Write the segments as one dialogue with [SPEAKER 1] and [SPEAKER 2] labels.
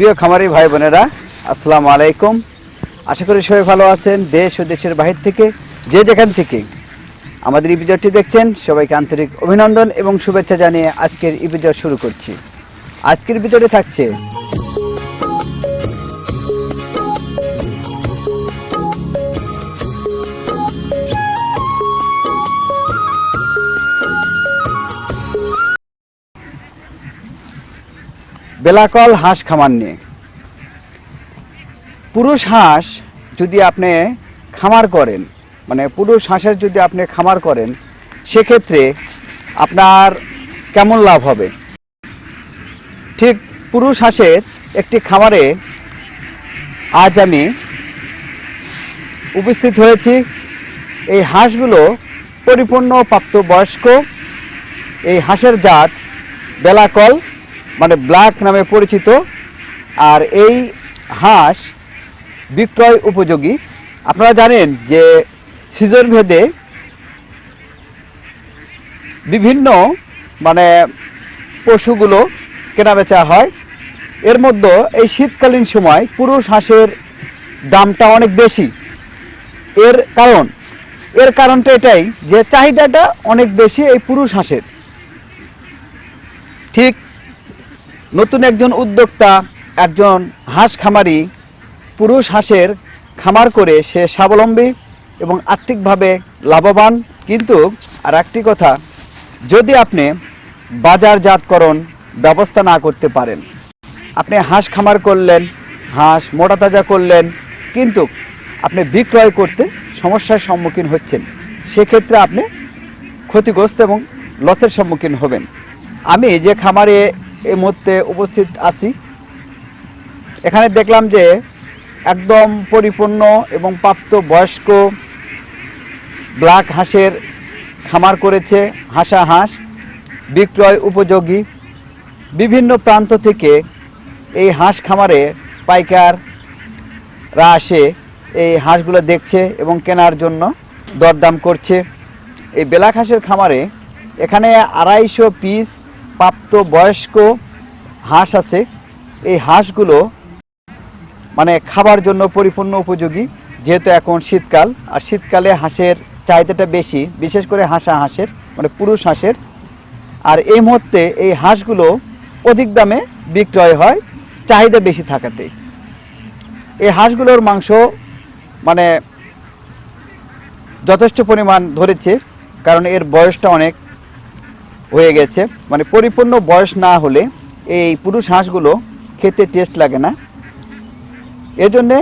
[SPEAKER 1] প্রিয় খামারি ভাই বোনেরা, আসসালামু আলাইকুম। আশা করি সবাই ভালো আছেন, দেশ ও দেশের বাহির থেকে, যে যেখান থেকে আমাদের এই দেখছেন, সবাইকে আন্তরিক অভিনন্দন এবং শুভেচ্ছা জানিয়ে আজকের এই শুরু করছি। আজকের ভিতরে থাকছে বেলাকল হাঁস খামার নিয়ে। পুরুষ হাঁস যদি আপনি খামার করেন মানে পুরুষ হাঁসের যদি আপনি খামার করেন, সেক্ষেত্রে আপনার কেমন লাভ হবে? ঠিক পুরুষ হাঁসের একটি খামারে আজ আমি উপস্থিত হয়েছি। এই হাঁসগুলো পরিপূর্ণ প্রাপ্তবয়স্ক। এই হাঁসের জাত বেলাকল। মানে ব্ল্যাক নামে পরিচিত। আর এই হাঁস বিক্রয় উপযোগী। আপনারা জানেন যে সিজন ভেদে বিভিন্ন মানে পশুগুলো কেনাবেচা হয়। এর মধ্যে এই শীতকালীন সময় পুরুষ হাঁসের দামটা অনেক বেশি। এর কারণ, এর কারণটা এটাই যে চাহিদাটা অনেক বেশি এই পুরুষ হাঁসের। ঠিক নতুন একজন উদ্যোক্তা, একজন হাঁস খামারি, পুরুষ হাঁসের খামার করে সে স্বাবলম্বী এবং আর্থিকভাবে লাভবান। কিন্তু আর একটি কথা, যদি আপনি বাজারজাতকরণ ব্যবস্থা না করতে পারেন, আপনি হাঁস খামার করলেন, হাঁস মোটা তাজা করলেন, কিন্তু আপনি বিক্রয় করতে সমস্যার সম্মুখীন হচ্ছেন, সেক্ষেত্রে আপনি ক্ষতিগ্রস্ত এবং লসের সম্মুখীন হবেন। আমি যে খামারে এই মুহূর্তে উপস্থিত আছি। এখানে দেখলাম যে একদম পরিপূর্ণ এবং প্রাপ্ত বয়স্ক ব্ল্যাক হাঁসের খামার করেছে হাঁসা হাঁস বিক্রয় উপযোগী। বিভিন্ন প্রান্ত থেকে এই হাঁস খামারে পাইকাররা আসে, এই হাঁসগুলো দেখছে এবং কেনার জন্য দরদাম করছে। এই বেলাক হাঁসের খামারে এখানে আড়াইশো পিস প্রাপ্ত বয়স্ক হাঁস আছে। এই হাঁসগুলো মানে খাবার জন্য পরিপূর্ণ উপযোগী, যেহেতু এখন শীতকাল। আর শীতকালে হাঁসের চাহিদাটা বেশি, বিশেষ করে হাঁসা হাঁসের মানে পুরুষ হাঁসের। আর এই মুহূর্তে এই হাঁসগুলো অধিক দামে বিক্রয় হয়, চাহিদা বেশি থাকাতে। এই হাঁসগুলোর মাংস মানে যথেষ্ট পরিমাণ ধরেছে, কারণ এর বয়সটা অনেক। হয়ে গেছে। মানে পরিপূর্ণ বয়স না হলে এই পুরুষ হাঁসগুলো খেতে টেস্ট লাগে না। এজন্যে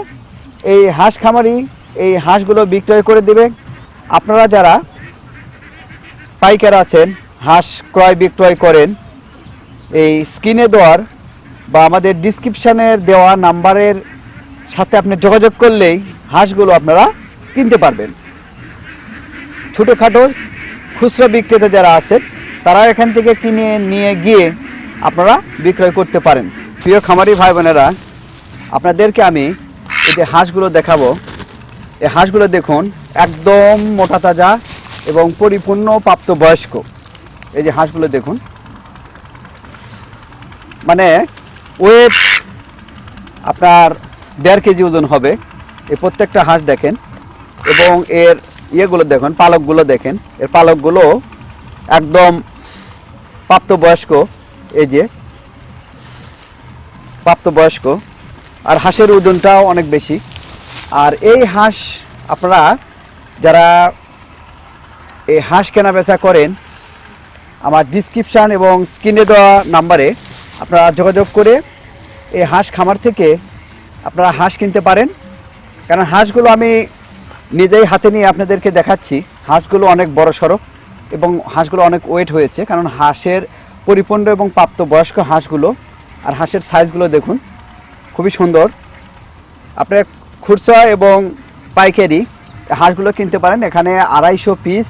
[SPEAKER 1] এই হাঁস খামারি এই হাঁসগুলো বিক্রয় করে দেবে। আপনারা যারা পাইকার আছেন, হাঁস ক্রয় বিক্রয় করেন, এই স্ক্রিনে দেওয়ার বা আমাদের ডিসক্রিপশানের দেওয়া নাম্বারের সাথে আপনি যোগাযোগ করলেই হাঁসগুলো আপনারা কিনতে পারবেন। ছোটোখাটো খুচরা বিক্রেতা যারা আছেন তারা এখান থেকে কিনে নিয়ে গিয়ে আপনারা বিক্রয় করতে পারেন। প্রিয় খামারি ভাই বোনেরা আপনাদেরকে আমি এই যে হাঁসগুলো দেখাবো। এই হাঁসগুলো দেখুন, একদম মোটা তাজা এবং পরিপূর্ণ প্রাপ্তবয়স্ক। এই যে হাঁসগুলো দেখুন। মানে ওয়েট আপনার দেড় কেজি ওজন হবে। এই প্রত্যেকটা হাঁস দেখেন এবং এর ইয়েগুলো দেখুন, পালকগুলো দেখেন। এর পালকগুলো একদম প্রাপ্তবয়স্ক, এই যে, প্রাপ্তবয়স্ক, আর হাঁসের ওজনটাও অনেক বেশি। আর এই হাঁস আপনারা যারা এই হাঁস কেনা বেচা করেন, আমার ডিসক্রিপশান এবং স্ক্রিনে দেওয়া নাম্বারে আপনারা যোগাযোগ করে এই হাঁস খামার থেকে আপনারা হাঁস কিনতে পারেন। কারণ হাঁসগুলো আমি নিজেই হাতে নিয়ে আপনাদেরকে দেখাচ্ছি। হাঁসগুলো অনেক বড় সড়ো এবং হাঁসগুলো অনেক ওয়েট হয়েছে, কারণ হাঁসের পরিপূর্ণ এবং প্রাপ্ত বয়স্ক হাঁসগুলো আর হাঁসের সাইজগুলো দেখুন, খুবই সুন্দর। আপনার খুরসা এবং পাইকারি হাঁসগুলো কিনতে পারেন, এখানে আড়াইশো পিস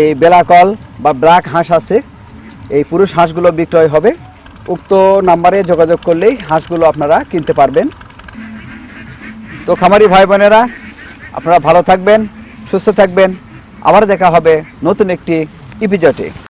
[SPEAKER 1] এই বেলাকল বা ব্ল্যাক হাঁস আছে, এই পুরুষ হাঁসগুলো বিক্রয় হবে। উক্ত নাম্বারে যোগাযোগ করলেই হাঁসগুলো আপনারা কিনতে পারবেন। তো খামারি ভাই বোনেরা আপনারা ভালো থাকবেন, সুস্থ থাকবেন। আবার দেখা হবে নতুন একটি ইপিজটে